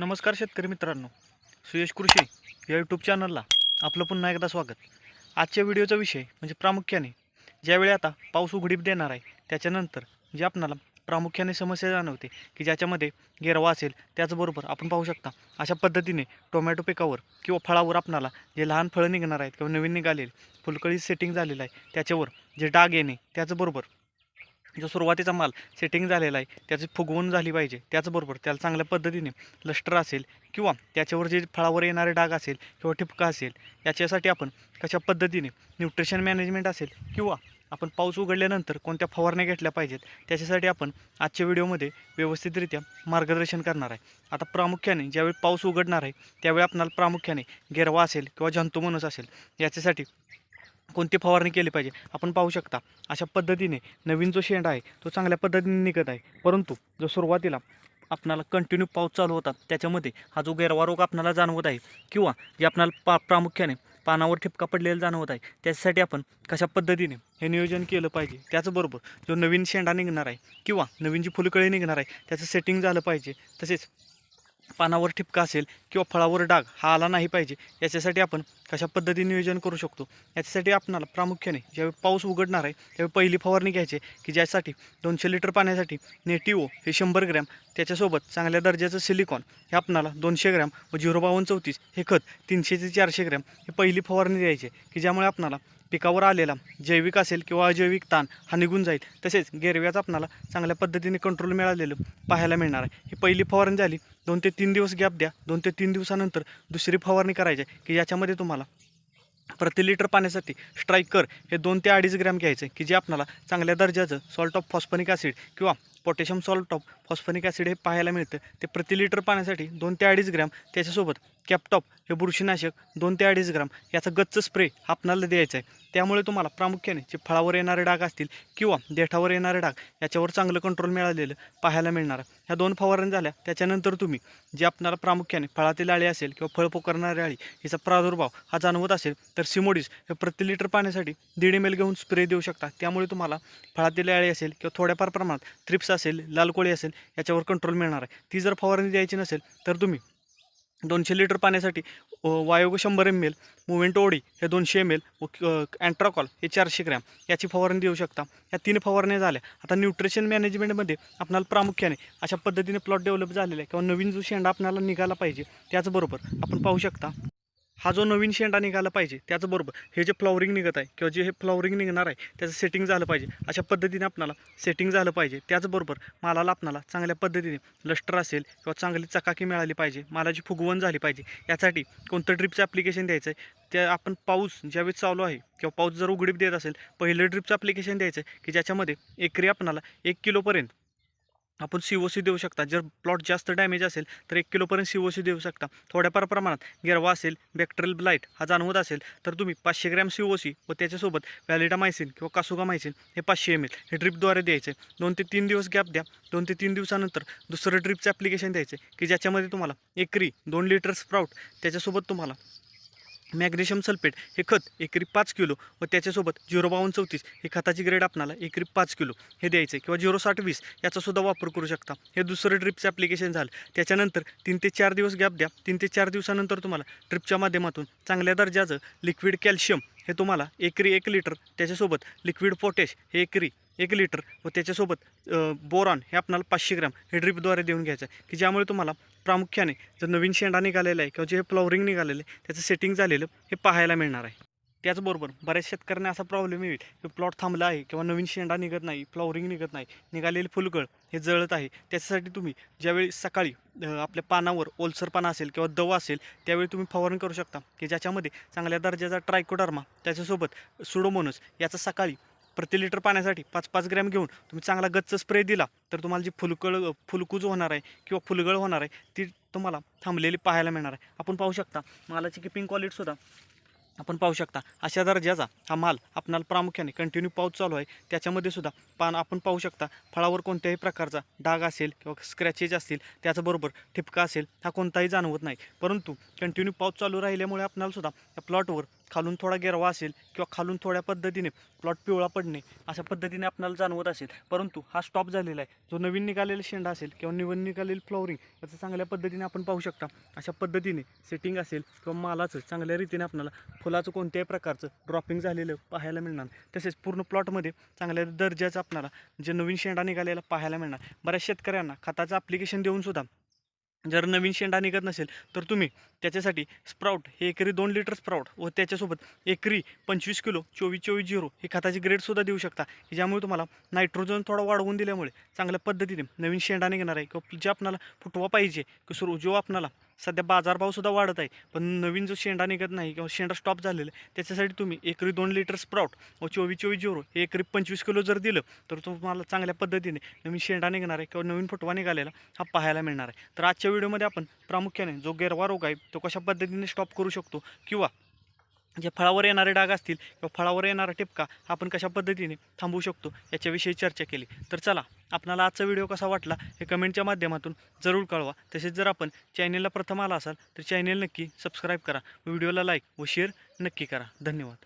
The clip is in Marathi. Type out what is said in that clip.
नमस्कार शेतकरी मित्रांनो. सुयश कृषी या यूट्यूब चॅनलला आपलं पुन्हा एकदा स्वागत. आजच्या व्हिडिओचा विषय म्हणजे प्रामुख्याने ज्यावेळी आता पाऊस उघडीप देणार आहे त्याच्यानंतर जे आपणाला प्रामुख्याने समस्या जाणवते की ज्याच्यामध्ये गेरवा असेल त्याचबरोबर आपण पाहू शकता अशा पद्धतीने टोमॅटो पिकावर किंवा फळावर आपणाला जे लहान फळं निघणार आहेत किंवा नवीन निघालेले फुलकळी सेटिंग झालेलं आहे त्याच्यावर जे डाग येणे त्याचबरोबर जो सुरुवातीचा माल सेटिंग झालेला आहे त्याची फुगवून झाली पाहिजे. त्याचबरोबर त्याला चांगल्या पद्धतीने लष्टर असेल किंवा त्याच्यावर जे फळावर येणारे डाग असेल किंवा ठिपका असेल याच्यासाठी आपण कशा पद्धतीने न्यूट्रिशन मॅनेजमेंट असेल किंवा आपण पाऊस उघडल्यानंतर कोणत्या फवारण्या घेतल्या पाहिजेत त्याच्यासाठी आपण आजच्या व्हिडिओमध्ये व्यवस्थितरित्या मार्गदर्शन करणार आहे. आता प्रामुख्याने ज्यावेळी पाऊस उघडणार आहे त्यावेळी आपणाला प्रामुख्याने गेरवा असेल किंवा जंतुमनस असेल याच्यासाठी कोणती फवारणी केली पाहिजे? आपण पाहू शकता अशा पद्धतीने नवीन जो शेंडा आहे तो चांगल्या पद्धतीने निघत आहे. परंतु जो सुरुवातीला आपणाला कंटिन्यू पाऊस चालू होता त्याच्यामध्ये हा जो गैरवा रोग आपणाला जाणवत आहे किंवा जे आपणाला पा प्रामुख्याने पानावर ठिपका पडलेला जाणवत आहे त्याच्यासाठी आपण कशा पद्धतीने हे नियोजन केलं पाहिजे? त्याचबरोबर जो नवीन शेंडा निघणार आहे किंवा नवीन जी फुलकळी निघणार आहे त्याचं सेटिंग झालं पाहिजे. तसेच पानावर ठिपका असेल किंवा फळावर डाग हा आला नाही पाहिजे याच्यासाठी आपण कशा पद्धतीने नियोजन करू शकतो? याच्यासाठी आपणाला प्रामुख्याने ज्यावेळी पाऊस उघडणार आहे त्यावेळी पहिली फवारणी घ्यायची की ज्यासाठी दोनशे लिटर पाण्यासाठी नेटिओ हे शंभर ग्रॅम त्याच्यासोबत चांगल्या दर्जाचं सिलिकॉन हे आपणाला दोनशे ग्रॅम व झिरो बावन्न चौतीस हे खत तीनशे ते चारशे ग्रॅम हे पहिली फवारणी द्यायची की ज्यामुळे आपणाला पिकावर आलेला जैविक असेल किंवा अजैविक ताण हा निघून जाईल. तसेच गेरव्याचं आपणाला चांगल्या पद्धतीने कंट्रोल मिळालेलं पाहायला मिळणार आहे. ही पहिली फवारणी झाली दोन ते तीन दिवस गॅप द्या दोन ते तीन दिवसानंतर दुसरी फवारणी करायची आहे की याच्यामध्ये तुम्हाला प्रति लिटर पाण्यासाठी स्ट्रायकर हे दोन ते अडीच ग्रॅम घ्यायचं आहे की जे आपल्याला चांगल्या दर्जाचं सॉल्ट ऑफ फॉस्फनिक ॲसिड किंवा potassium salt of phosphonic acid हे पाहायला मिळतं. ते प्रति लिटर पाण्यासाठी दोन ते अडीच ग्रॅम त्याच्यासोबत कॅपटॉप हे बुरशीनाशक दोन ते अडीच ग्राम याचा गच्च स्प्रे आपणाला द्यायचा आहे. त्यामुळे तुम्हाला प्रामुख्याने जे फळावर येणारे डाग असतील किंवा देठावर येणारे डाग याच्यावर चांगलं कंट्रोल मिळालेलं पाहायला मिळणार. ह्या दोन फवारणी झाल्या. त्याच्यानंतर तुम्ही जे आपणाला प्रामुख्याने फळातील आळी असेल किंवा फळ पोकरणारी आळी हिचा प्रादुर्भाव हा जाणवत असेल तर सिमोडीस हे प्रति लिटर पाण्यासाठी दीड एम एल घेऊन स्प्रे देऊ शकता. त्यामुळे तुम्हाला फळातील आळी असेल किंवा थोड्याफार प्रमाणात थ्रिप्स असेल लाल कोळी असेल याच्यावर कंट्रोल मिळणार आहे. ती जर फवारणी द्यायची नसेल तर तुम्ही दोनशे लिटर पाण्यासाठी वायोग शंभर एम एल मुव्हेंट ओडी हे दोनशे एम एल व अँट्राकॉल हे चारशे ग्रॅम याची फवारणी देऊ शकता. या तीन फवारण्या झाल्या. आता न्यूट्रिशन मॅनेजमेंटमध्ये आपल्याला प्रामुख्याने अशा पद्धतीने प्लॉट डेव्हलप झालेला आहे किंवा नवीन जो शेंडा आपल्याला निघाला पाहिजे त्याचबरोबर आपण पाहू शकता हा जो नवीन शेंडा निघाला पाहिजे त्याचबरोबर हे जे फ्लॉवरिंग निघत आहे किंवा जे हे फ्लॉवरिंग निघणार आहे त्याचं सेटिंग झालं पाहिजे. अशा पद्धतीने आपणाला सेटिंग झालं पाहिजे. त्याचबरोबर मालाला आपणाला चांगल्या पद्धतीने लष्टर असेल किंवा चांगली चकाकी मिळाली पाहिजे मालाची फुगवण झाली पाहिजे. यासाठी कोणतं ड्रिपचं ॲप्लिकेशन द्यायचं आहे त्या आपण पाऊस ज्यावेळेस चालू आहे किंवा पाऊस जर उघडीप देत असेल पहिलं ड्रिपचं ॲप्लिकेशन द्यायचं आहे की ज्याच्यामध्ये एकरी आपणाला एक किलोपर्यंत आपण सी ओ सी देऊ शकता. जर प्लॉट जास्त डॅमेज असेल तर एक किलोपर्यंत सी ओ सी देऊ शकता. थोड्याफार प्रमाणात गिरवा असेल बॅक्टेरियल ब्लाईट हा जाणवत असेल तर तुम्ही पाचशे ग्रॅम सी ओ सी व त्याच्यासोबत व्हॅलिडा मायसिन किंवा कासुगा मायसिन हे पाचशे एम एल हे ड्रिपद्वारे द्यायचे. दोन ते तीन दिवस गॅप द्या. दोन ते तीन दिवसानंतर दुसरं ड्रिपचं ॲप्लिकेशन द्यायचं की ज्याच्यामध्ये तुम्हाला एकरी दोन लिटर स्प्राऊट त्याच्यासोबत तुम्हाला मॅग्नेशियम सल्फेट हे खत एकरी पाच किलो व त्याच्यासोबत झिरो बावन्न चौतीस हे खताची ग्रेड आपणाला एकरी पाच किलो हे द्यायचं आहे किंवा झिरो साठ वीस याचासुद्धा वापर करू शकता. हे दुसरं ड्रिपचं ॲप्लिकेशन झालं. त्याच्यानंतर तीन ते चार दिवस गॅप द्या. तीन ते चार दिवसानंतर तुम्हाला ड्रिपच्या माध्यमातून चांगल्या दर्जाचं लिक्विड कॅल्शियम हे तुम्हाला एकरी एक लिटर त्याच्यासोबत लिक्विड पोटॅश हे एकरी एक लिटर व त्याच्यासोबत बोरॉन हे आपणाला पाचशे ग्रॅम हे ड्रिपद्वारे देऊन घ्यायचं आहे की ज्यामुळे तुम्हाला प्रामुख्याने जर नवीन शेंडा निघालेला आहे किंवा जे फ्लॉवरिंग निघालेलं आहे त्याचं सेटिंग झालेलं हे पाहायला मिळणार आहे. त्याचबरोबर बऱ्याच शेतकऱ्यांना असा प्रॉब्लेम येईल की प्लॉट थांबला आहे किंवा नवीन शेंडा निघत नाही फ्लॉवरिंग निघत नाही निघालेली फुलकळ हे जळत आहे त्याच्यासाठी तुम्ही ज्यावेळी सकाळी आपल्या पानावर ओलसरपाना असेल किंवा दवा असेल त्यावेळी तुम्ही फवारणी करू शकता की ज्याच्यामध्ये चांगल्या दर्जाचा ट्रायकोडर्मा त्याच्यासोबत सुडोमोनस याचा सकाळी प्रति लिटर पाण्यासाठी पाच पाच ग्रॅम घेऊन तुम्ही चांगला गच्च स्प्रे दिला तर तुम्हाला जी फुलकळ फुलकूज होणार आहे किंवा फुलगळ होणार आहे ती तुम्हाला थांबलेली पाहायला मिळणार आहे. आपण पाहू शकता मालाची किपिंग क्वालिटीसुद्धा आपण पाहू शकता. अशा दर्जाचा हा माल आपणाला प्रामुख्याने कंटिन्यू पाऊस चालू आहे. त्याच्यामध्ये सुद्धा पान आपण पाहू शकता फळावर कोणत्याही प्रकारचा डाग असेल किंवा स्क्रॅचेस असतील त्याचबरोबर ठिपका असेल हा कोणताही जाणवत नाही. परंतु कंटिन्यू पाऊस चालू राहिल्यामुळे आपणाला सुद्धा प्लॉटवर खालून थोडा गेरवा असेल किंवा खालून थोड्या पद्धतीने प्लॉट पिवळा पडणे अशा पद्धतीने आपल्याला जाणवत असेल. परंतु हा स्टॉप झालेला आहे. जो नवीन निघालेला शेंडा असेल किंवा नवीन निघालेली फ्लॉवरिंग याचं चांगल्या पद्धतीने आपण पाहू शकता. अशा पद्धतीने सेटिंग असेल किंवा मालाचं चांगल्या रीतीने आपल्याला फुलाचं कोणत्याही प्रकारचं ड्रॉपिंग झालेलं पाहायला मिळणार. तसेच पूर्ण प्लॉटमध्ये चांगल्या दर्जाचं आपल्याला जे नवीन शेंडा निघालेला पाहायला मिळणार. बऱ्याच शेतकऱ्यांना खताचं ॲप्लिकेशन देऊन सुद्धा जर नवीन शेंडा निघत नसेल तर तुम्ही त्याच्यासाठी स्प्राऊट हे एकरी दोन लिटर स्प्राऊट व त्याच्यासोबत एकरी पंचवीस किलो चोवीस चोवीस झिरो ही खताची ग्रेडसुद्धा देऊ शकता. की ज्यामुळे तुम्हाला नायट्रोजन थोडा वाढवून दिल्यामुळे चांगल्या पद्धतीने नवीन शेंडा निघणार आहे किंवा जे आपणाला फुटवा पाहिजे की सुरू जो आपणाला सध्या बाजारभावसुद्धा वाढत आहे. पण नवीन जो शेंडा निघत नाही किंवा शेंडा स्टॉप झालेला आहे त्याच्यासाठी तुम्ही एकरी दोन लिटर स्प्राउट व चोवीस चोवीस झिरो हे एकरी पंचवीस किलो जर दिलं तर तुम्हाला चांगल्या पद्धतीने नवीन शेंडा निघणार आहे किंवा नवीन फुटवा निघालेला हा पाहायला मिळणार आहे. तर आजच्या व्हिडिओमध्ये आपण प्रामुख्याने जो गेरवा रोग आहे तो कशा पद्धतीने स्टॉप करू शकतो किंवा जे फळावर येणारे डाग असतील किंवा फळावर येणारा टिपका आपण कशा पद्धतीने थांबवू शकतो याच्याविषयी चर्चा केली. तर चला आपणाला आजचा व्हिडिओ कसा वाटला हे कमेंटच्या माध्यमातून जरूर कळवा. तसेच जर आपण चॅनेलला प्रथम आला असाल तर चॅनेल नक्की सबस्क्राईब करा. व्हिडिओला लाईक व शेअर नक्की करा. धन्यवाद.